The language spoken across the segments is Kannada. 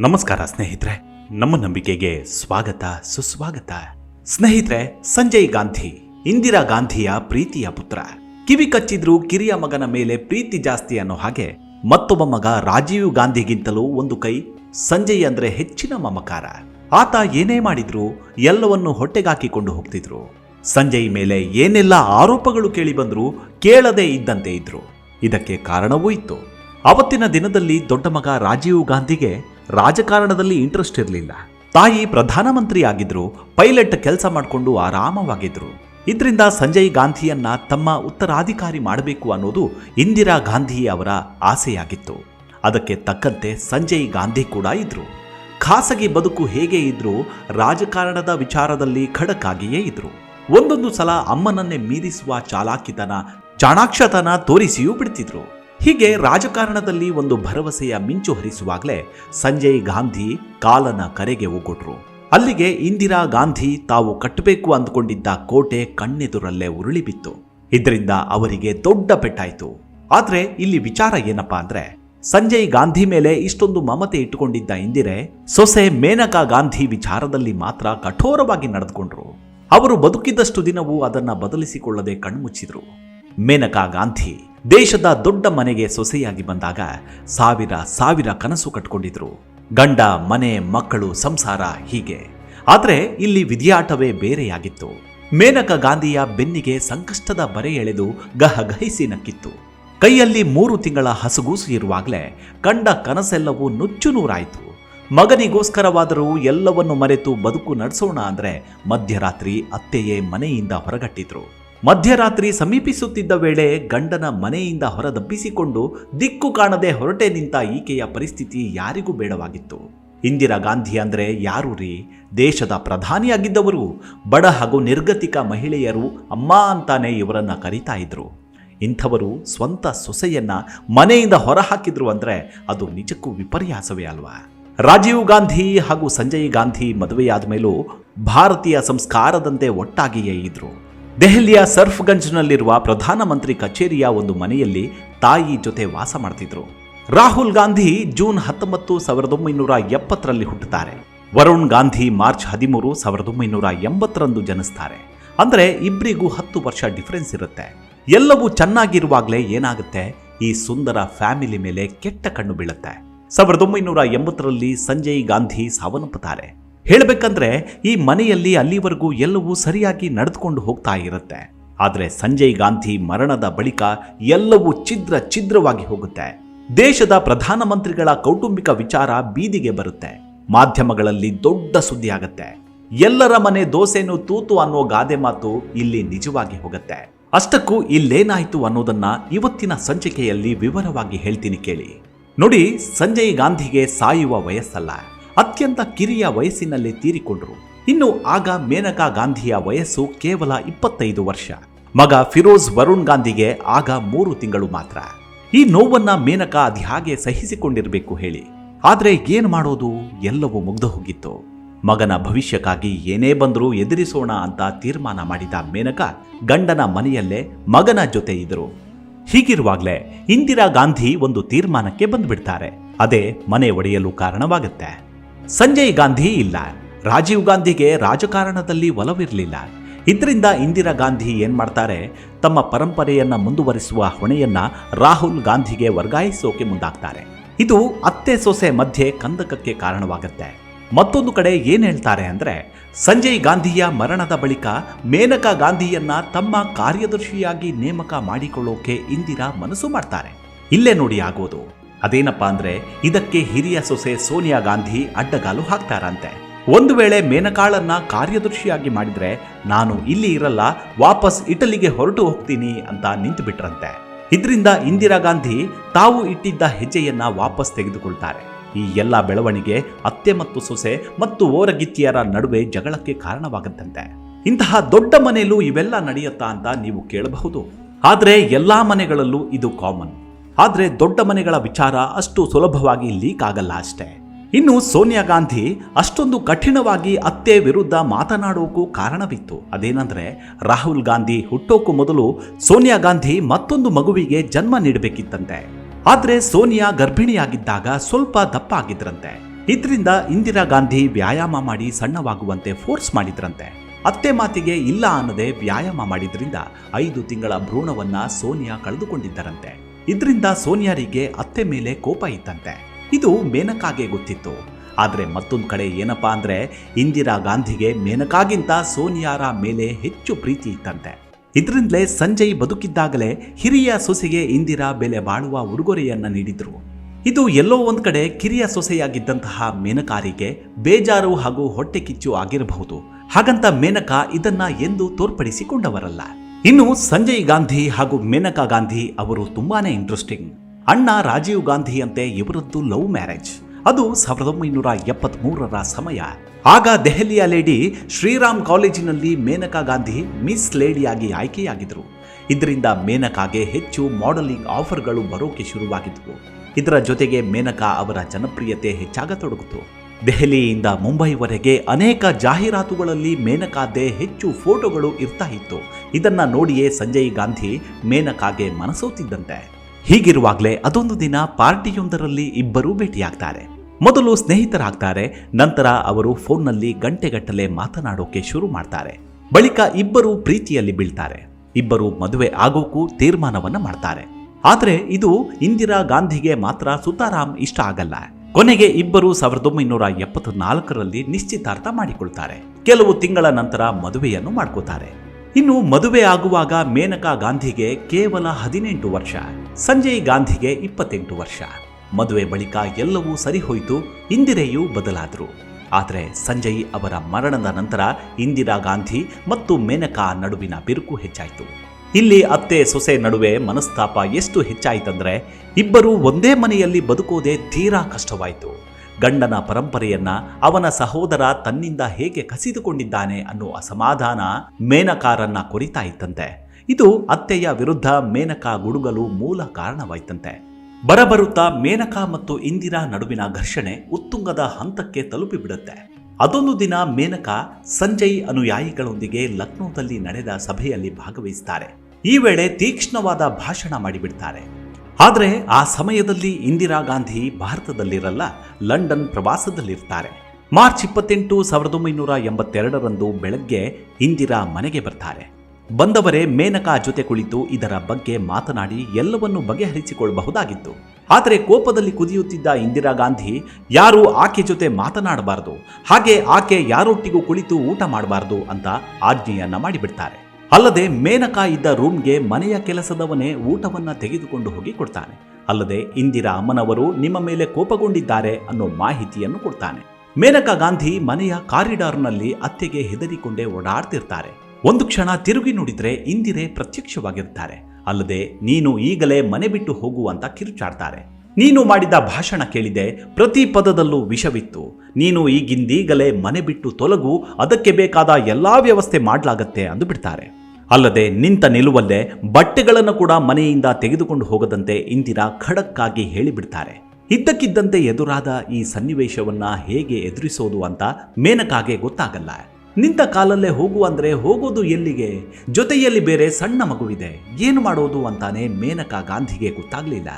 ನಮಸ್ಕಾರ ಸ್ನೇಹಿತರೆ, ನಮ್ಮ ನಂಬಿಕೆಗೆ ಸ್ವಾಗತ, ಸುಸ್ವಾಗತ. ಸ್ನೇಹಿತರೆ, ಸಂಜಯ್ ಗಾಂಧಿ, ಇಂದಿರಾ ಗಾಂಧಿಯ ಪ್ರೀತಿಯ ಪುತ್ರ. ಕಿವಿ ಕಚ್ಚಿದ್ರು ಕಿರಿಯ ಮಗನ ಮೇಲೆ ಪ್ರೀತಿ ಜಾಸ್ತಿ ಅನ್ನೋ ಹಾಗೆ ಮತ್ತೊಬ್ಬ ಮಗ ರಾಜೀವ್ ಗಾಂಧಿಗಿಂತಲೂ ಒಂದು ಕೈ ಸಂಜಯ್ ಅಂದ್ರೆ ಹೆಚ್ಚಿನ ಮಮಕಾರ. ಆತ ಏನೇ ಮಾಡಿದ್ರು ಎಲ್ಲವನ್ನು ಹೊಟ್ಟೆಗಾಕಿಕೊಂಡು ಹೋಗ್ತಿದ್ರು. ಸಂಜಯ್ ಮೇಲೆ ಏನೆಲ್ಲ ಆರೋಪಗಳು ಕೇಳಿ ಬಂದ್ರು ಕೇಳದೇ ಇದ್ದಂತೆ ಇದ್ರು. ಇದಕ್ಕೆ ಕಾರಣವೂ ಇತ್ತು. ಅವತ್ತಿನ ದಿನದಲ್ಲಿ ದೊಡ್ಡ ಮಗ ರಾಜೀವ್ ಗಾಂಧಿಗೆ ರಾಜಕಾರಣದಲ್ಲಿ ಇಂಟ್ರೆಸ್ಟ್ ಇರಲಿಲ್ಲ. ತಾಯಿ ಪ್ರಧಾನಮಂತ್ರಿ ಆಗಿದ್ರು ಪೈಲಟ್ ಕೆಲಸ ಮಾಡಿಕೊಂಡು ಆರಾಮವಾಗಿದ್ರು. ಇದರಿಂದ ಸಂಜಯ್ ಗಾಂಧಿಯನ್ನ ತಮ್ಮ ಉತ್ತರಾಧಿಕಾರಿ ಮಾಡಬೇಕು ಅನ್ನೋದು ಇಂದಿರಾ ಗಾಂಧಿ ಅವರ ಆಸೆಯಾಗಿತ್ತು. ಅದಕ್ಕೆ ತಕ್ಕಂತೆ ಸಂಜಯ್ ಗಾಂಧಿ ಕೂಡ ಇದ್ರು. ಖಾಸಗಿ ಬದುಕು ಹೇಗೆ ಇದ್ರೂ ರಾಜಕಾರಣದ ವಿಚಾರದಲ್ಲಿ ಖಡಕ್ಕಾಗಿಯೇ ಇದ್ರು. ಒಂದೊಂದು ಸಲ ಅಮ್ಮನನ್ನೇ ಮೀರಿಸುವ ಚಾಲಾಕಿತನ, ಚಾಣಾಕ್ಷತನ ತೋರಿಸಿಯೂ ಬಿಡ್ತಿದ್ರು. ಹೀಗೆ ರಾಜಕಾರಣದಲ್ಲಿ ಒಂದು ಭರವಸೆಯ ಮಿಂಚು ಹರಿಸುವಾಗಲೇ ಸಂಜಯ್ ಗಾಂಧಿ ಕಾಲನ ಕರೆಗೆ ಒಗ್ಗೊಟ್ರು. ಅಲ್ಲಿಗೆ ಇಂದಿರಾ ಗಾಂಧಿ ತಾವು ಕಟ್ಟಬೇಕು ಅಂದುಕೊಂಡಿದ್ದ ಕೋಟೆ ಕಣ್ಣೆದುರಲ್ಲೇ ಉರುಳಿ ಬಿತ್ತು ಇದರಿಂದ ಅವರಿಗೆ ದೊಡ್ಡ ಪೆಟ್ಟಾಯಿತು. ಆದರೆ ಇಲ್ಲಿ ವಿಚಾರ ಏನಪ್ಪಾ ಅಂದ್ರೆ, ಸಂಜಯ್ ಗಾಂಧಿ ಮೇಲೆ ಇಷ್ಟೊಂದು ಮಮತೆ ಇಟ್ಟುಕೊಂಡಿದ್ದ ಇಂದಿರೆ, ಸೊಸೆ ಮೇನಕಾ ಗಾಂಧಿ ವಿಚಾರದಲ್ಲಿ ಮಾತ್ರ ಕಠೋರವಾಗಿ ನಡೆದುಕೊಂಡ್ರು. ಅವರು ಬದುಕಿದ್ದಷ್ಟು ದಿನವೂ ಅದನ್ನ ಬದಲಿಸಿಕೊಳ್ಳದೆ ಕಣ್ಮುಚ್ಚಿದ್ರು. ಮೇನಕಾ ಗಾಂಧಿ ದೇಶದ ದೊಡ್ಡ ಮನೆಗೆ ಸೊಸೆಯಾಗಿ ಬಂದಾಗ ಸಾವಿರ ಸಾವಿರ ಕನಸು ಕಟ್ಕೊಂಡಿದ್ರು. ಗಂಡ, ಮನೆ, ಮಕ್ಕಳು, ಸಂಸಾರ ಹೀಗೆ. ಆದರೆ ಇಲ್ಲಿ ವಿಧಿಯಾಟವೇ ಬೇರೆಯಾಗಿತ್ತು. ಮೇನಕ ಗಾಂಧಿಯ ಬೆನ್ನಿಗೆ ಸಂಕಷ್ಟದ ಬರೆ ಎಳೆದು ಗಹಗಹಿಸಿ ನಕ್ಕಿತ್ತು. ಕೈಯಲ್ಲಿ ಮೂರು ತಿಂಗಳ ಹಸುಗೂಸು ಇರುವಾಗಲೇ ಕಂಡ ಕನಸೆಲ್ಲವೂ ನುಚ್ಚು ನೂರಾಯಿತು. ಮಗನಿಗೋಸ್ಕರವಾದರೂ ಎಲ್ಲವನ್ನು ಮರೆತು ಬದುಕು ನಡೆಸೋಣ ಅಂದ್ರೆ ಮಧ್ಯರಾತ್ರಿ ಅತ್ತೆಯೇ ಮನೆಯಿಂದ ಹೊರಗಟ್ಟಿದ್ರು. ಮಧ್ಯರಾತ್ರಿ ಸಮೀಪಿಸುತ್ತಿದ್ದ ವೇಳೆ ಗಂಡನ ಮನೆಯಿಂದ ಹೊರದಬ್ಬಿಸಿಕೊಂಡು ದಿಕ್ಕು ಕಾಣದೆ ಹೊರಟೆ ನಿಂತ ಈಕೆಯ ಪರಿಸ್ಥಿತಿ ಯಾರಿಗೂ ಬೇಡವಾಗಿತ್ತು. ಇಂದಿರಾ ಗಾಂಧಿ ಅಂದರೆ ಯಾರು ರೀ? ದೇಶದ ಪ್ರಧಾನಿಯಾಗಿದ್ದವರು, ಬಡ ಹಾಗೂ ನಿರ್ಗತಿಕ ಮಹಿಳೆಯರು ಅಮ್ಮ ಅಂತಾನೆ ಇವರನ್ನು ಕರೀತಾ ಇದ್ರು. ಇಂಥವರು ಸ್ವಂತ ಸೊಸೆಯನ್ನು ಮನೆಯಿಂದ ಹೊರಹಾಕಿದ್ರು ಅಂದರೆ ಅದು ನಿಜಕ್ಕೂ ವಿಪರ್ಯಾಸವೇ ಅಲ್ವಾ? ರಾಜೀವ್ ಗಾಂಧಿ ಹಾಗೂ ಸಂಜಯ್ ಗಾಂಧಿ ಮದುವೆಯಾದ ಮೇಲೂ ಭಾರತೀಯ ಸಂಸ್ಕಾರದಂತೆ ಒಟ್ಟಾಗಿಯೇ ಇದ್ರು. ದೆಹಲಿಯ ಸರ್ಫ್ಗಂಜ್ನಲ್ಲಿರುವ ಪ್ರಧಾನಮಂತ್ರಿ ಕಚೇರಿಯ ಒಂದು ಮನೆಯಲ್ಲಿ ತಾಯಿ ಜೊತೆ ವಾಸ ಮಾಡ್ತಿದ್ರು. ರಾಹುಲ್ ಗಾಂಧಿ ಜೂನ್ ಹತ್ತೊಂಬತ್ತು ಸಾವಿರದ ಒಂಬೈನೂರ ಎಪ್ಪತ್ತರಲ್ಲಿ ಹುಟ್ಟುತ್ತಾರೆ. ವರುಣ್ ಗಾಂಧಿ ಮಾರ್ಚ್ ಹದಿಮೂರು ಸಾವಿರದ ಒಂಬೈನೂರ ಎಂಬತ್ತರಂದು ಜನಿಸ್ತಾರೆ. ಅಂದ್ರೆ ಇಬ್ಬರಿಗೂ ಹತ್ತು ವರ್ಷ ಡಿಫರೆನ್ಸ್ ಇರುತ್ತೆ. ಎಲ್ಲವೂ ಚೆನ್ನಾಗಿರುವಾಗಲೇ ಏನಾಗುತ್ತೆ? ಈ ಸುಂದರ ಫ್ಯಾಮಿಲಿ ಮೇಲೆ ಕೆಟ್ಟ ಕಣ್ಣು ಬೀಳುತ್ತೆ. ಸಾವಿರದ ಒಂಬೈನೂರ ಎಂಬತ್ತರಲ್ಲಿ ಸಂಜಯ್ ಗಾಂಧಿ ಸಾವನ್ನಪ್ಪುತ್ತಾರೆ. ಹೇಳಬೇಕಂದ್ರೆ ಈ ಮನೆಯಲ್ಲಿ ಅಲ್ಲಿವರೆಗೂ ಎಲ್ಲವೂ ಸರಿಯಾಗಿ ನಡೆದುಕೊಂಡು ಹೋಗ್ತಾ ಇರುತ್ತೆ. ಆದರೆ ಸಂಜಯ್ ಗಾಂಧಿ ಮರಣದ ಬಳಿಕ ಎಲ್ಲವೂ ಛಿದ್ರ ಛಿದ್ರವಾಗಿ ಹೋಗುತ್ತೆ. ದೇಶದ ಪ್ರಧಾನಮಂತ್ರಿಗಳ ಕೌಟುಂಬಿಕ ವಿಚಾರ ಬೀದಿಗೆ ಬರುತ್ತೆ. ಮಾಧ್ಯಮಗಳಲ್ಲಿ ದೊಡ್ಡ ಸುದ್ದಿ ಆಗುತ್ತೆ. ಎಲ್ಲರ ಮನೆ ದೋಸೆನು ತೂತು ಅನ್ನೋ ಗಾದೆ ಮಾತು ಇಲ್ಲಿ ನಿಜವಾಗಿ ಹೋಗುತ್ತೆ. ಅಷ್ಟಕ್ಕೂ ಇಲ್ಲೇನಾಯಿತು ಅನ್ನೋದನ್ನ ಇವತ್ತಿನ ಸಂಚಿಕೆಯಲ್ಲಿ ವಿವರವಾಗಿ ಹೇಳ್ತೀನಿ ಕೇಳಿ. ನೋಡಿ, ಸಂಜಯ್ ಗಾಂಧಿಗೆ ಸಾಯುವ ವಯಸ್ಸಲ್ಲ. ಅತ್ಯಂತ ಕಿರಿಯ ವಯಸ್ಸಿನಲ್ಲಿ ತೀರಿಕೊಂಡರು. ಇನ್ನು ಆಗ ಮೇನಕಾ ಗಾಂಧಿಯ ವಯಸ್ಸು ಕೇವಲ ಇಪ್ಪತ್ತೈದು ವರ್ಷ. ಮಗ ಫಿರೋಜ್ ವರುಣ್ ಗಾಂಧಿಗೆ ಆಗ ಮೂರು ತಿಂಗಳು ಮಾತ್ರ. ಈ ನೋವನ್ನ ಮೇನಕಾ ಹಾಗೆ ಸಹಿಸಿಕೊಂಡಿರಬೇಕು ಹೇಳಿ. ಆದರೆ ಏನು ಮಾಡೋದು? ಎಲ್ಲವೂ ಮುಗ್ದು ಹೋಗಿತ್ತು. ಮಗನ ಭವಿಷ್ಯಕ್ಕಾಗಿ ಏನೇ ಬಂದರೂ ಎದುರಿಸೋಣ ಅಂತ ತೀರ್ಮಾನ ಮಾಡಿದ ಮೇನಕಾ ಗಂಡನ ಮನೆಯಲ್ಲೇ ಮಗನ ಜೊತೆ ಇದ್ರು. ಹೀಗಿರುವಾಗಲೇ ಇಂದಿರಾ ಗಾಂಧಿ ಒಂದು ತೀರ್ಮಾನಕ್ಕೆ ಬಂದ್ಬಿಡ್ತಾರೆ. ಅದೇ ಮನೆ ಒಡೆಯಲು ಕಾರಣವಾಗುತ್ತೆ. ಸಂಜಯ್ ಗಾಂಧಿ ಇಲ್ಲ. ರಾಜೀವ್ ಗಾಂಧಿಗೆ ರಾಜಕಾರಣದಲ್ಲಿ ಒಲವಿರಲಿಲ್ಲ. ಇದರಿಂದ ಇಂದಿರಾ ಗಾಂಧಿ ಏನ್ ಮಾಡ್ತಾರೆ? ತಮ್ಮ ಪರಂಪರೆಯನ್ನ ಮುಂದುವರಿಸುವ ಹೊಣೆಯನ್ನ ರಾಹುಲ್ ಗಾಂಧಿಗೆ ವರ್ಗಾಯಿಸೋಕೆ ಮುಂದಾಗ್ತಾರೆ. ಇದು ಅತ್ತೆ ಸೊಸೆ ಮಧ್ಯೆ ಕಂದಕಕ್ಕೆ ಕಾರಣವಾಗುತ್ತೆ. ಮತ್ತೊಂದು ಕಡೆ ಏನ್ ಹೇಳ್ತಾರೆ ಅಂದ್ರೆ, ಸಂಜಯ್ ಗಾಂಧಿಯ ಮರಣದ ಬಳಿಕ ಮೇನಕಾ ಗಾಂಧಿಯನ್ನ ತಮ್ಮ ಕಾರ್ಯದರ್ಶಿಯಾಗಿ ನೇಮಕ ಮಾಡಿಕೊಳ್ಳೋಕೆ ಇಂದಿರಾ ಮನಸ್ಸು ಮಾಡ್ತಾರೆ. ಇಲ್ಲೇ ನೋಡಿ ಆಗೋದು. ಅದೇನಪ್ಪಾ ಅಂದ್ರೆ, ಇದಕ್ಕೆ ಹಿರಿಯ ಸೊಸೆ ಸೋನಿಯಾ ಗಾಂಧಿ ಅಡ್ಡಗಾಲು ಹಾಕ್ತಾರಂತೆ. ಒಂದು ವೇಳೆ ಮೇನಕಾಳನ್ನ ಕಾರ್ಯದರ್ಶಿಯಾಗಿ ಮಾಡಿದ್ರೆ, ನಾನು ಇಲ್ಲಿ ಇರಲ್ಲ, ವಾಪಸ್ ಇಟಲಿಗೆ ಹೊರಟು ಹೋಗ್ತೀನಿ ಅಂತ ನಿಂತು ಬಿಟ್ರಂತೆ ಇದರಿಂದ ಇಂದಿರಾ ಗಾಂಧಿ ತಾವು ಇಟ್ಟಿದ್ದ ಹೆಜ್ಜೆಯನ್ನ ವಾಪಸ್ ತೆಗೆದುಕೊಳ್ತಾರೆ. ಈ ಎಲ್ಲ ಬೆಳವಣಿಗೆ ಅತ್ತೆ ಮತ್ತು ಸೊಸೆ ಮತ್ತು ಓರಗಿತ್ತಿಯರ ನಡುವೆ ಜಗಳಕ್ಕೆ ಕಾರಣವಾಗದಂತೆ ಇಂತಹ ದೊಡ್ಡ ಮನೆಯಲ್ಲೂ ಇವೆಲ್ಲ ನಡೆಯುತ್ತಾ ಅಂತ ನೀವು ಕೇಳಬಹುದು. ಆದ್ರೆ ಎಲ್ಲಾ ಮನೆಗಳಲ್ಲೂ ಇದು ಕಾಮನ್ ಆದ್ರೆ ದೊಡ್ಡ ಮನೆಗಳ ವಿಚಾರ ಅಷ್ಟು ಸುಲಭವಾಗಿ ಲೀಕ್ ಆಗಲ್ಲ ಅಷ್ಟೇ. ಇನ್ನು ಸೋನಿಯಾ ಗಾಂಧಿ ಅಷ್ಟೊಂದು ಕಠಿಣವಾಗಿ ಅತ್ತೆ ವಿರುದ್ಧ ಮಾತನಾಡೋಕ್ಕೂ ಕಾರಣವಿತ್ತು. ಅದೇನಂದ್ರೆ ರಾಹುಲ್ ಗಾಂಧಿ ಹುಟ್ಟೋಕ್ಕೂ ಮೊದಲು ಸೋನಿಯಾ ಗಾಂಧಿ ಮತ್ತೊಂದು ಮಗುವಿಗೆ ಜನ್ಮ ನೀಡಬೇಕಿತ್ತಂತೆ. ಆದರೆ ಸೋನಿಯಾ ಗರ್ಭಿಣಿಯಾಗಿದ್ದಾಗ ಸ್ವಲ್ಪ ದಪ್ಪ ಆಗಿದ್ರಂತೆ ಇದರಿಂದ ಇಂದಿರಾ ಗಾಂಧಿ ವ್ಯಾಯಾಮ ಮಾಡಿ ಸಣ್ಣವಾಗುವಂತೆ ಫೋರ್ಸ್ ಮಾಡಿದ್ರಂತೆ. ಅತ್ತೆ ಮಾತಿಗೆ ಇಲ್ಲ ಅನ್ನದೆ ವ್ಯಾಯಾಮ ಮಾಡಿದ್ರಿಂದ ಐದು ತಿಂಗಳ ಭ್ರೂಣವನ್ನ ಸೋನಿಯಾ ಕಳೆದುಕೊಂಡಿದ್ದರಂತೆ. ಇದರಿಂದ ಸೋನಿಯಾರಿಗೆ ಅತ್ತೆ ಮೇಲೆ ಕೋಪ ಇತ್ತಂತೆ. ಇದು ಮೇನಕಾಗೆ ಗೊತ್ತಿತ್ತು. ಆದರೆ ಮತ್ತೊಂದು ಕಡೆ ಏನಪ್ಪಾ ಅಂದರೆ ಇಂದಿರಾ ಗಾಂಧಿಗೆ ಮೇನಕಾಗಿಂತ ಸೋನಿಯಾರ ಮೇಲೆ ಹೆಚ್ಚು ಪ್ರೀತಿ ಇತ್ತಂತೆ. ಇದರಿಂದಲೇ ಸಂಜಯ್ ಬದುಕಿದ್ದಾಗಲೇ ಹಿರಿಯ ಸೊಸೆಗೆ ಇಂದಿರಾ ಬೆಲೆ ಬಾಳುವ ಉಡುಗೊರೆಯನ್ನು ನೀಡಿದ್ರು. ಇದು ಎಲ್ಲೋ ಒಂದು ಕಡೆ ಕಿರಿಯ ಸೊಸೆಯಾಗಿದ್ದಂತಹ ಮೇನಕಾರಿಗೆ ಬೇಜಾರು ಹಾಗೂ ಹೊಟ್ಟೆ ಕಿಚ್ಚು ಆಗಿರಬಹುದು. ಹಾಗಂತ ಮೇನಕ ಇದನ್ನ ಎಂದು ತೋರ್ಪಡಿಸಿಕೊಂಡವರಲ್ಲ. ಇನ್ನು ಸಂಜಯ್ ಗಾಂಧಿ ಹಾಗೂ ಮೇನಕಾ ಗಾಂಧಿ ಅವರು ತುಂಬಾನೇ ಇಂಟ್ರೆಸ್ಟಿಂಗ್ ಅಣ್ಣ ರಾಜೀವ್ ಗಾಂಧಿ ಅಂತೆ ಇವರದ್ದು ಲವ್ ಮ್ಯಾರೇಜ್ ಅದು ಸಾವಿರದ ಒಂಬೈನೂರ ಎಪ್ಪತ್ತ್ ಮೂರರ ಸಮಯ. ಆಗ ದೆಹಲಿಯ ಲೇಡಿ ಶ್ರೀರಾಮ್ ಕಾಲೇಜಿನಲ್ಲಿ ಮೇನಕಾ ಗಾಂಧಿ ಮಿಸ್ ಲೇಡಿಯಾಗಿ ಆಯ್ಕೆಯಾಗಿದ್ರು ಇದರಿಂದ ಮೇನಕಾಗೆ ಹೆಚ್ಚು ಮಾಡೆಲಿಂಗ್ ಆಫರ್ಗಳು ಬರೋಕೆ ಶುರುವಾಗಿದ್ವು. ಇದರ ಜೊತೆಗೆ ಮೇನಕಾ ಅವರ ಜನಪ್ರಿಯತೆ ಹೆಚ್ಚಾಗತೊಡಗಿತು. ದೆಹಲಿಯಿಂದ ಮುಂಬೈವರೆಗೆ ಅನೇಕ ಜಾಹೀರಾತುಗಳಲ್ಲಿ ಮೇನಕಾದ್ದೇ ಹೆಚ್ಚು ಫೋಟೋಗಳು ಇರ್ತಾ ಇತ್ತು. ಇದನ್ನು ನೋಡಿಯೇ ಸಂಜಯ್ ಗಾಂಧಿ ಮೇನಕಾಗೆ ಮನಸೋತಿದ್ದಂತೆ. ಹೀಗಿರುವಾಗಲೇ ಅದೊಂದು ದಿನ ಪಾರ್ಟಿಯೊಂದರಲ್ಲಿ ಇಬ್ಬರೂ ಭೇಟಿಯಾಗ್ತಾರೆ. ಮೊದಲು ಸ್ನೇಹಿತರಾಗ್ತಾರೆ, ನಂತರ ಅವರು ಫೋನ್ನಲ್ಲಿ ಗಂಟೆಗಟ್ಟಲೆ ಮಾತನಾಡೋಕೆ ಶುರು ಮಾಡ್ತಾರೆ. ಬಳಿಕ ಇಬ್ಬರು ಪ್ರೀತಿಯಲ್ಲಿ ಬೀಳ್ತಾರೆ. ಇಬ್ಬರು ಮದುವೆ ಆಗೋಕ್ಕೂ ತೀರ್ಮಾನವನ್ನ ಮಾಡ್ತಾರೆ. ಆದರೆ ಇದು ಇಂದಿರಾ ಗಾಂಧಿಗೆ ಮಾತ್ರ ಸುತಾರಾಮ್ ಇಷ್ಟ ಆಗಲ್ಲ. ಕೊನೆಗೆ ಇಬ್ಬರು ಸಾವಿರದ ಒಂಬೈನೂರ ಎಪ್ಪತ್ತ್ ನಾಲ್ಕರಲ್ಲಿ ನಿಶ್ಚಿತಾರ್ಥ ಮಾಡಿಕೊಳ್ತಾರೆ. ಕೆಲವು ತಿಂಗಳ ನಂತರ ಮದುವೆಯನ್ನು ಮಾಡ್ಕೋತಾರೆ. ಇನ್ನು ಮದುವೆ ಆಗುವಾಗ ಮೇನಕಾ ಗಾಂಧಿಗೆ ಕೇವಲ ಹದಿನೆಂಟು ವರ್ಷ, ಸಂಜಯ್ ಗಾಂಧಿಗೆ ಇಪ್ಪತ್ತೆಂಟು ವರ್ಷ. ಮದುವೆ ಬಳಿಕ ಎಲ್ಲವೂ ಸರಿಹೋಯಿತು, ಇಂದಿರೆಯೂ ಬದಲಾದರು. ಆದರೆ ಸಂಜಯ್ ಅವರ ಮರಣದ ನಂತರ ಇಂದಿರಾ ಗಾಂಧಿ ಮತ್ತು ಮೇನಕಾ ನಡುವಿನ ಬಿರುಕು ಹೆಚ್ಚಾಯಿತು. ಇಲ್ಲಿ ಅತ್ತೆ ಸೊಸೆ ನಡುವೆ ಮನಸ್ತಾಪ ಎಷ್ಟು ಹೆಚ್ಚಾಯಿತಂದ್ರೆ ಇಬ್ಬರು ಒಂದೇ ಮನೆಯಲ್ಲಿ ಬದುಕೋದೇ ತೀರಾ ಕಷ್ಟವಾಯಿತು. ಗಂಡನ ಪರಂಪರೆಯನ್ನ ಅವನ ಸಹೋದರ ತನ್ನಿಂದ ಹೇಗೆ ಕಸಿದುಕೊಂಡಿದ್ದಾನೆ ಅನ್ನೋ ಅಸಮಾಧಾನ ಮೇನಕಾರನ್ನ ಕೊರಿತಾ ಇತ್ತಂತೆ. ಇದು ಅತ್ತೆಯ ವಿರುದ್ಧ ಮೇನಕಾ ಗುಡುಗಲು ಮೂಲ ಕಾರಣವಾಯ್ತಂತೆ. ಬರಬರುತ್ತಾ ಮೇನಕಾ ಮತ್ತು ಇಂದಿರಾ ನಡುವಿನ ಘರ್ಷಣೆ ಉತ್ತುಂಗದ ಹಂತಕ್ಕೆ ತಲುಪಿಬಿಡುತ್ತೆ. ಅದೊಂದು ದಿನ ಮೇನಕ, ಸಂಜಯ್ ಅನುಯಾಯಿಗಳೊಂದಿಗೆ ಲಕ್ನೋದಲ್ಲಿ ನಡೆದ ಸಭೆಯಲ್ಲಿ ಭಾಗವಹಿಸ್ತಾರೆ. ಈ ವೇಳೆ ತೀಕ್ಷ್ಣವಾದ ಭಾಷಣ ಮಾಡಿಬಿಡ್ತಾರೆ. ಆದರೆ ಆ ಸಮಯದಲ್ಲಿ ಇಂದಿರಾ ಗಾಂಧಿ ಭಾರತದಲ್ಲಿರಲ್ಲ, ಲಂಡನ್ ಪ್ರವಾಸದಲ್ಲಿರ್ತಾರೆ. ಮಾರ್ಚ್ ಇಪ್ಪತ್ತೆಂಟು ಸಾವಿರದ ಒಂಬೈನೂರ ಎಂಬತ್ತೆರಡರಂದು ಬೆಳಗ್ಗೆ ಇಂದಿರಾ ಮನೆಗೆ ಬರ್ತಾರೆ. ಬಂದವರೇ ಮೇನಕಾ ಜೊತೆ ಕುಳಿತು ಇದರ ಬಗ್ಗೆ ಮಾತನಾಡಿ ಎಲ್ಲವನ್ನು ಬಗೆಹರಿಸಿಕೊಳ್ಳಬಹುದಾಗಿತ್ತು ಆದರೆ ಕೋಪದಲ್ಲಿ ಕುದಿಯುತ್ತಿದ್ದ ಇಂದಿರಾ ಗಾಂಧಿ, ಯಾರು ಆಕೆ ಜೊತೆ ಮಾತನಾಡಬಾರದು, ಹಾಗೆ ಆಕೆ ಯಾರೊಟ್ಟಿಗೂ ಕುಳಿತು ಊಟ ಮಾಡಬಾರದು ಅಂತ ಆಜ್ಞೆಯನ್ನ ಮಾಡಿಬಿಡ್ತಾರೆ. ಅಲ್ಲದೆ ಮೇನಕಾ ಇದ್ದ ರೂಮ್ಗೆ ಮನೆಯ ಕೆಲಸದವನೇ ಊಟವನ್ನ ತೆಗೆದುಕೊಂಡು ಹೋಗಿ ಕೊಡ್ತಾನೆ. ಅಲ್ಲದೆ ಇಂದಿರಾ ಅಮ್ಮನವರು ನಿಮ್ಮ ಮೇಲೆ ಕೋಪಗೊಂಡಿದ್ದಾರೆ ಅನ್ನೋ ಮಾಹಿತಿಯನ್ನು ಕೊಡ್ತಾನೆ. ಮೇನಕಾ ಗಾಂಧಿ ಮನೆಯ ಕಾರಿಡಾರ್ನಲ್ಲಿ ಅತ್ತೆಗೆ ಹೆದರಿಕೊಂಡೇ ಓಡಾಡ್ತಿರ್ತಾರೆ. ಒಂದು ಕ್ಷಣ ತಿರುಗಿ ನೋಡಿದರೆ ಇಂದಿರೆ ಪ್ರತ್ಯಕ್ಷವಾಗಿರ್ತಾರೆ. ಅಲ್ಲದೆ ನೀನು ಈಗಲೇ ಮನೆ ಬಿಟ್ಟು ಹೋಗು ಅಂತ ಕಿರುಚಾಡ್ತಾರೆ. ನೀನು ಮಾಡಿದ ಭಾಷಣ ಕೇಳಿದೆ, ಪ್ರತಿ ಪದದಲ್ಲೂ ವಿಷವಿತ್ತು. ನೀನು ಈಗಿಂದೀಗಲೇ ಮನೆ ಬಿಟ್ಟು ತೊಲಗು, ಅದಕ್ಕೆ ಬೇಕಾದ ಎಲ್ಲಾ ವ್ಯವಸ್ಥೆ ಮಾಡಲಾಗತ್ತೆ ಅಂದು ಬಿಡ್ತಾರೆ. ಅಲ್ಲದೆ ನಿಂತ ನಿಲುವಲ್ಲೇ ಬಟ್ಟೆಗಳನ್ನು ಕೂಡ ಮನೆಯಿಂದ ತೆಗೆದುಕೊಂಡು ಹೋಗದಂತೆ ಇಂದಿರಾ ಖಡಕ್ಕಾಗಿ ಹೇಳಿಬಿಡ್ತಾರೆ. ಇದ್ದಕ್ಕಿದ್ದಂತೆ ಎದುರಾದ ಈ ಸನ್ನಿವೇಶವನ್ನ ಹೇಗೆ ಎದುರಿಸೋದು ಅಂತ ಮೇನಕಾಗೆ ಗೊತ್ತಾಗಲ್ಲ. ನಿಂತ ಕಾಲಲ್ಲೇ ಹೋಗು ಅಂದ್ರೆ ಹೋಗೋದು ಎಲ್ಲಿಗೆ? ಜೊತೆಯಲ್ಲಿ ಬೇರೆ ಸಣ್ಣ ಮಗುವಿದೆ. ಏನು ಮಾಡೋದು ಅಂತಾನೆ ಮೇನಕಾ ಗಾಂಧಿಗೆ ಗೊತ್ತಾಗ್ಲಿಲ್ಲ.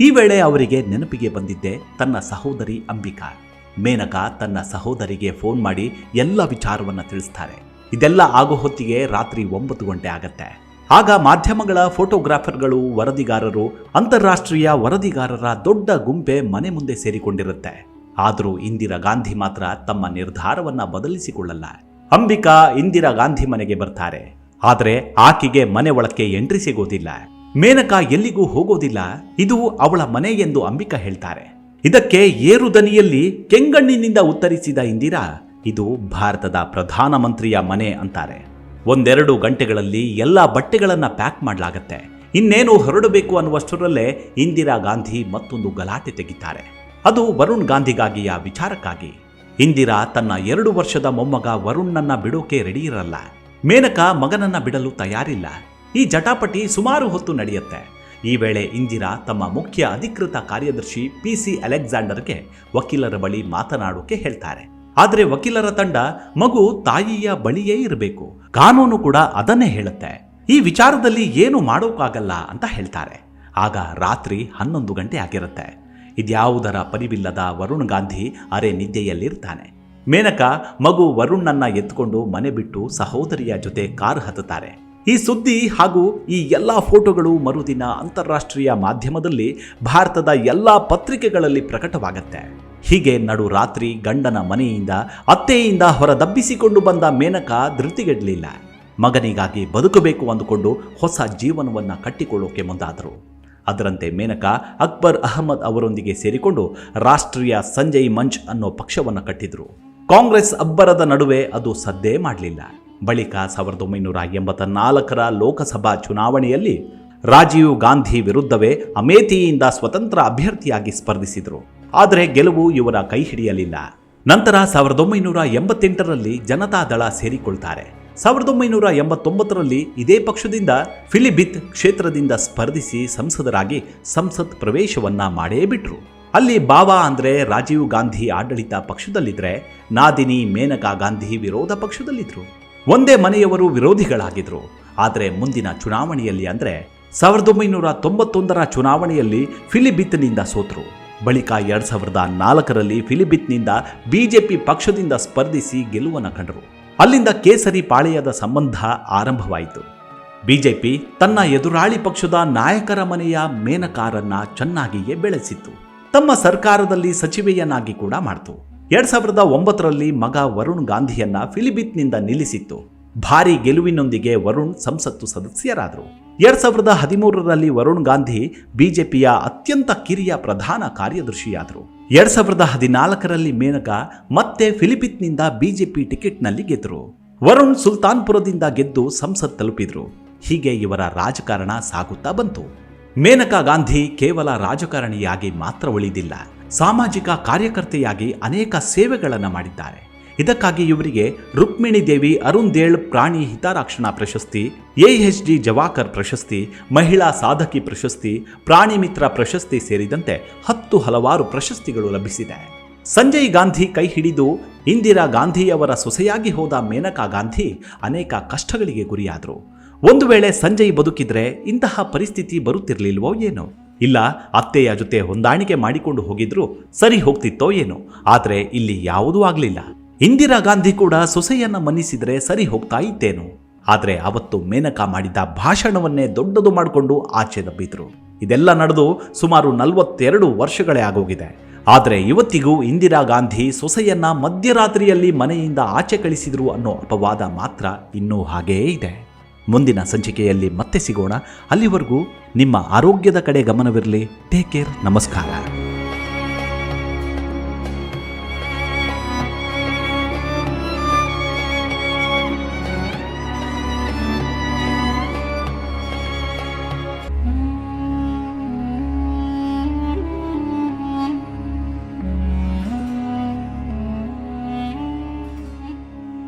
ಈ ವೇಳೆ ಅವರಿಗೆ ನೆನಪಿಗೆ ಬಂದಿದ್ದೆ ತನ್ನ ಸಹೋದರಿ ಅಂಬಿಕಾ. ಮೇನಕಾ ತನ್ನ ಸಹೋದರಿಗೆ ಫೋನ್ ಮಾಡಿ ಎಲ್ಲ ವಿಚಾರವನ್ನ ತಿಳಿಸ್ತಾರೆ. ಇದೆಲ್ಲ ಆಗೋ ಹೊತ್ತಿಗೆ ರಾತ್ರಿ ಒಂಬತ್ತು ಗಂಟೆ ಆಗತ್ತೆ. ಆಗ ಮಾಧ್ಯಮಗಳ ಫೋಟೋಗ್ರಾಫರ್ಗಳು, ವರದಿಗಾರರು, ಅಂತಾರಾಷ್ಟ್ರೀಯ ವರದಿಗಾರರ ದೊಡ್ಡ ಗುಂಪೆ ಮನೆ ಮುಂದೆ ಸೇರಿಕೊಂಡಿರುತ್ತೆ. ಆದರೂ ಇಂದಿರಾ ಗಾಂಧಿ ಮಾತ್ರ ತಮ್ಮ ನಿರ್ಧಾರವನ್ನ ಬದಲಿಸಿಕೊಳ್ಳಲ್ಲ. ಅಂಬಿಕಾ ಇಂದಿರಾ ಗಾಂಧಿ ಮನೆಗೆ ಬರ್ತಾರೆ. ಆದರೆ ಆಕೆಗೆ ಮನೆ ಒಳಕ್ಕೆ ಎಂಟ್ರಿ ಸಿಗೋದಿಲ್ಲ. ಮೇನಕಾ ಎಲ್ಲಿಗೂ ಹೋಗೋದಿಲ್ಲ. ಇದು ಅವಳ ಮನೆ ಎಂದು ಅಂಬಿಕಾ ಹೇಳ್ತಾರೆ. ಇದಕ್ಕೆ ಏರುದನಿಯಲ್ಲಿ ಕೆಂಗಣ್ಣಿನಿಂದ ಉತ್ತರಿಸಿದ ಇಂದಿರಾ, ಇದು ಭಾರತದ ಪ್ರಧಾನಮಂತ್ರಿಯ ಮನೆ ಅಂತಾರೆ. ಒಂದೆರಡು ಗಂಟೆಗಳಲ್ಲಿ ಎಲ್ಲ ಬಟ್ಟೆಗಳನ್ನ ಪ್ಯಾಕ್ ಮಾಡಲಾಗತ್ತೆ. ಇನ್ನೇನು ಹೊರಡಬೇಕು ಅನ್ನುವಷ್ಟರಲ್ಲೇ ಇಂದಿರಾ ಗಾಂಧಿ ಮತ್ತೊಂದು ಗಲಾಟೆ ತೆಗಿತಾರೆ. ಅದು ವರುಣ್ ಗಾಂಧಿಗಾಗಿಯ ವಿಚಾರಕ್ಕಾಗಿ. ಇಂದಿರಾ ತನ್ನ ಎರಡು ವರ್ಷದ ಮೊಮ್ಮಗ ವರುಣ್ನನ್ನ ಬಿಡೋಕೆ ರೆಡಿ ಇರಲ್ಲ. ಮೇನಕ ಮಗನನ್ನ ಬಿಡಲು ತಯಾರಿಲ್ಲ. ಈ ಜಟಾಪಟಿ ಸುಮಾರು ಹೊತ್ತು ನಡೆಯುತ್ತೆ. ಈ ವೇಳೆ ಇಂದಿರಾ ತಮ್ಮ ಮುಖ್ಯ ಅಧಿಕೃತ ಕಾರ್ಯದರ್ಶಿ ಪಿ ಸಿ ಅಲೆಕ್ಸಾಂಡರ್ಗೆ ವಕೀಲರ ಬಳಿ ಮಾತನಾಡೋಕೆ ಹೇಳ್ತಾರೆ. ಆದರೆ ವಕೀಲರ ತಂಡ ಮಗು ತಾಯಿಯ ಬಳಿಯೇ ಇರಬೇಕು. ಕಾನೂನು ಕೂಡ ಅದನ್ನೇ ಹೇಳುತ್ತೆ. ಈ ವಿಚಾರದಲ್ಲಿ ಏನು ಮಾಡೋಕ್ಕಾಗಲ್ಲ ಅಂತ ಹೇಳ್ತಾರೆ. ಆಗ ರಾತ್ರಿ ಹನ್ನೊಂದು ಗಂಟೆ ಆಗಿರುತ್ತೆ. ಇದ್ಯಾವುದರ ಪರಿವಿಲ್ಲದ ವರುಣ್ ಗಾಂಧಿ ಅರೆ ನಿದ್ದೆಯಲ್ಲಿರ್ತಾನೆ. ಮೇನಕ ಮಗು ವರುಣ್ನನ್ನ ಎತ್ಕೊಂಡು ಮನೆ ಬಿಟ್ಟು ಸಹೋದರಿಯ ಜೊತೆ ಕಾರ್ ಹತ್ತುತ್ತಾರೆ. ಈ ಸುದ್ದಿ ಹಾಗೂ ಈ ಎಲ್ಲ ಫೋಟೋಗಳು ಮರುದಿನ ಅಂತಾರಾಷ್ಟ್ರೀಯ ಮಾಧ್ಯಮದಲ್ಲಿ ಭಾರತದ ಎಲ್ಲ ಪತ್ರಿಕೆಗಳಲ್ಲಿ ಪ್ರಕಟವಾಗತ್ತೆ. ಹೀಗೆ ನಡು ರಾತ್ರಿ ಗಂಡನ ಮನೆಯಿಂದ ಅತ್ತೆಯಿಂದ ಹೊರದಬ್ಬಿಸಿಕೊಂಡು ಬಂದ ಮೇನಕ ಧೃತಿಗೆಡಲಿಲ್ಲ. ಮಗನಿಗಾಗಿ ಬದುಕಬೇಕು ಅಂದುಕೊಂಡು ಹೊಸ ಜೀವನವನ್ನು ಕಟ್ಟಿಕೊಳ್ಳೋಕೆ ಮುಂದಾದರು. ಅದರಂತೆ ಮೇನಕಾ ಅಕ್ಬರ್ ಅಹಮದ್ ಅವರೊಂದಿಗೆ ಸೇರಿಕೊಂಡು ರಾಷ್ಟ್ರೀಯ ಸಂಜಯ್ ಮಂಚ್ ಅನ್ನೋ ಪಕ್ಷವನ್ನು ಕಟ್ಟಿದ್ರು. ಕಾಂಗ್ರೆಸ್ ಅಬ್ಬರದ ನಡುವೆ ಅದು ಸದ್ದೇ ಮಾಡಲಿಲ್ಲ. ಬಳಿಕ ಸಾವಿರದ ಒಂಬೈನೂರ ಎಂಬತ್ತ ನಾಲ್ಕರ ಲೋಕಸಭಾ ಚುನಾವಣೆಯಲ್ಲಿ ರಾಜೀವ್ ಗಾಂಧಿ ವಿರುದ್ಧವೇ ಅಮೇಥಿಯಿಂದ ಸ್ವತಂತ್ರ ಅಭ್ಯರ್ಥಿಯಾಗಿ ಸ್ಪರ್ಧಿಸಿದರು. ಆದರೆ ಗೆಲುವು ಇವರ ಕೈ ಹಿಡಿಯಲಿಲ್ಲ. ನಂತರ ಸಾವಿರದ ಒಂಬೈನೂರ ಎಂಬತ್ತೆಂಟರಲ್ಲಿ ಜನತಾದಳ ಸೇರಿಕೊಳ್ತಾರೆ. ಸಾವಿರದ ಒಂಬೈನೂರ ಎಂಬತ್ತೊಂಬತ್ತರಲ್ಲಿ ಇದೇ ಪಕ್ಷದಿಂದ ಫಿಲಿಬಿತ್ ಕ್ಷೇತ್ರದಿಂದ ಸ್ಪರ್ಧಿಸಿ ಸಂಸದರಾಗಿ ಸಂಸತ್ ಪ್ರವೇಶವನ್ನ ಮಾಡೇ ಬಿಟ್ರು. ಅಲ್ಲಿ ಬಾಬಾ ಅಂದ್ರೆ ರಾಜೀವ್ ಗಾಂಧಿ ಆಡಳಿತ ಪಕ್ಷದಲ್ಲಿದ್ರೆ ನಾದಿನಿ, ಮೇನಕಾ ಗಾಂಧಿ ವಿರೋಧ ಪಕ್ಷದಲ್ಲಿದ್ರು. ಒಂದೇ ಮನೆಯವರು ವಿರೋಧಿಗಳಾಗಿದ್ರು. ಆದರೆ ಮುಂದಿನ ಚುನಾವಣೆಯಲ್ಲಿ ಅಂದ್ರೆ ಸಾವಿರದ ಒಂಬೈನೂರ ತೊಂಬತ್ತೊಂದರ ಚುನಾವಣೆಯಲ್ಲಿ ಫಿಲಿಬಿತ್ನಿಂದ ಸೋತರು. ಬಳಿಕ ಎರಡ್ ಸಾವಿರದ ನಾಲ್ಕರಲ್ಲಿ ಫಿಲಿಬಿತ್ನಿಂದ ಬಿಜೆಪಿ ಪಕ್ಷದಿಂದ ಸ್ಪರ್ಧಿಸಿ ಗೆಲುವನ್ನು ಕಂಡರು. ಅಲ್ಲಿಂದ ಕೇಸರಿ ಪಾಳೆಯದ ಸಂಬಂಧ ಆರಂಭವಾಯಿತು. ಬಿಜೆಪಿ ತನ್ನ ಎದುರಾಳಿ ಪಕ್ಷದ ನಾಯಕರ ಮನೆಯ ಮೇನಕಾರನ್ನ ಚೆನ್ನಾಗಿಯೇ ಬೆಳೆಸಿತ್ತು. ತಮ್ಮ ಸರ್ಕಾರದಲ್ಲಿ ಸಚಿವೆಯನ್ನಾಗಿ ಕೂಡ ಮಾಡ್ತು. ಎರಡ್ ಸಾವಿರದ ಒಂಬತ್ತರಲ್ಲಿ ಮಗ ವರುಣ್ ಗಾಂಧಿಯನ್ನ ಫಿಲಿಬಿತ್ನಿಂದ ನಿಲ್ಲಿಸಿತ್ತು. ಭಾರಿ ಗೆಲುವಿನೊಂದಿಗೆ ವರುಣ್ ಸಂಸತ್ತು ಸದಸ್ಯರಾದರು. ಎರಡ್ ಸಾವಿರದ ಹದಿಮೂರರಲ್ಲಿ ವರುಣ್ ಗಾಂಧಿ ಬಿಜೆಪಿಯ ಅತ್ಯಂತ ಕಿರಿಯ ಪ್ರಧಾನ ಕಾರ್ಯದರ್ಶಿಯಾದರು. ಎರಡ್ ಸಾವಿರದ ಹದಿನಾಲ್ಕರಲ್ಲಿ ಮೇನಕಾ ಮತ್ತೆ ಫಿಲಿಪಿತ್ನಿಂದ ಬಿಜೆಪಿ ಟಿಕೆಟ್ನಲ್ಲಿ ಗೆದ್ದರು. ವರುಣ್ ಸುಲ್ತಾನ್ಪುರದಿಂದ ಗೆದ್ದು ಸಂಸತ್ ತಲುಪಿದ್ರು. ಹೀಗೆ ಇವರ ರಾಜಕಾರಣ ಸಾಗುತ್ತಾ ಬಂತು. ಮೇನಕಾ ಗಾಂಧಿ ಕೇವಲ ರಾಜಕಾರಣಿಯಾಗಿ ಮಾತ್ರ ಉಳಿದಿಲ್ಲ, ಸಾಮಾಜಿಕ ಕಾರ್ಯಕರ್ತೆಯಾಗಿ ಅನೇಕ ಸೇವೆಗಳನ್ನು ಮಾಡಿದ್ದಾರೆ. ಇದಕ್ಕಾಗಿ ಇವರಿಗೆ ರುಕ್ಮಿಣಿ ದೇವಿ, ಅರುಣ್ ದೇಳ್ ಪ್ರಾಣಿ ಹಿತರಕ್ಷಣಾ ಪ್ರಶಸ್ತಿ ಎಎಚ್ ಡಿ ಜವಾಕರ್ ಪ್ರಶಸ್ತಿ, ಮಹಿಳಾ ಸಾಧಕಿ ಪ್ರಶಸ್ತಿ, ಪ್ರಾಣಿ ಮಿತ್ರ ಪ್ರಶಸ್ತಿ ಸೇರಿದಂತೆ ಹತ್ತು ಹಲವಾರು ಪ್ರಶಸ್ತಿಗಳು ಲಭಿಸಿದೆ. ಸಂಜಯ್ ಗಾಂಧಿ ಕೈ ಹಿಡಿದು ಇಂದಿರಾ ಗಾಂಧಿಯವರ ಸೊಸೆಯಾಗಿ ಹೋದ ಮೇನಕಾ ಗಾಂಧಿ ಅನೇಕ ಕಷ್ಟಗಳಿಗೆ ಗುರಿಯಾದರು. ಒಂದು ವೇಳೆ ಸಂಜಯ್ ಬದುಕಿದ್ರೆ ಇಂತಹ ಪರಿಸ್ಥಿತಿ ಬರುತ್ತಿರಲಿಲ್ವೋ ಏನೋ? ಇಲ್ಲ, ಅತ್ತೆಯ ಜೊತೆ ಹೊಂದಾಣಿಕೆ ಮಾಡಿಕೊಂಡು ಹೋಗಿದ್ರು ಸರಿ ಹೋಗ್ತಿತ್ತೋ ಏನೋ? ಆದರೆ ಇಲ್ಲಿ ಯಾವುದೂ ಆಗಲಿಲ್ಲ. ಇಂದಿರಾ ಗಾಂಧಿ ಕೂಡ ಸೊಸೆಯನ್ನ ಮನ್ನಿಸಿದರೆ ಸರಿ ಹೋಗ್ತಾ ಇತ್ತೇನೋ? ಆದರೆ ಅವತ್ತು ಮೇನಕಾ ಮಾಡಿದ್ದ ಭಾಷಣವನ್ನೇ ದೊಡ್ಡದು ಮಾಡಿಕೊಂಡು ಆಚೆ ದಬ್ಬಿದ್ರು ಇದೆಲ್ಲ ನಡೆದು ಸುಮಾರು ನಲವತ್ತೆರಡು ವರ್ಷಗಳೇ ಆಗೋಗಿದೆ. ಆದರೆ ಇವತ್ತಿಗೂ ಇಂದಿರಾ ಗಾಂಧಿ ಸೊಸೆಯನ್ನ ಮಧ್ಯರಾತ್ರಿಯಲ್ಲಿ ಮನೆಯಿಂದ ಆಚೆ ಕಳಿಸಿದ್ರು ಅನ್ನೋ ಅಪವಾದ ಮಾತ್ರ ಇನ್ನೂ ಹಾಗೇ ಇದೆ. ಮುಂದಿನ ಸಂಚಿಕೆಯಲ್ಲಿ ಮತ್ತೆ ಸಿಗೋಣ. ಅಲ್ಲಿವರೆಗೂ ನಿಮ್ಮ ಆರೋಗ್ಯದ ಕಡೆ ಗಮನವಿರಲಿ. ಟೇಕ್ ಕೇರ್ ನಮಸ್ಕಾರ.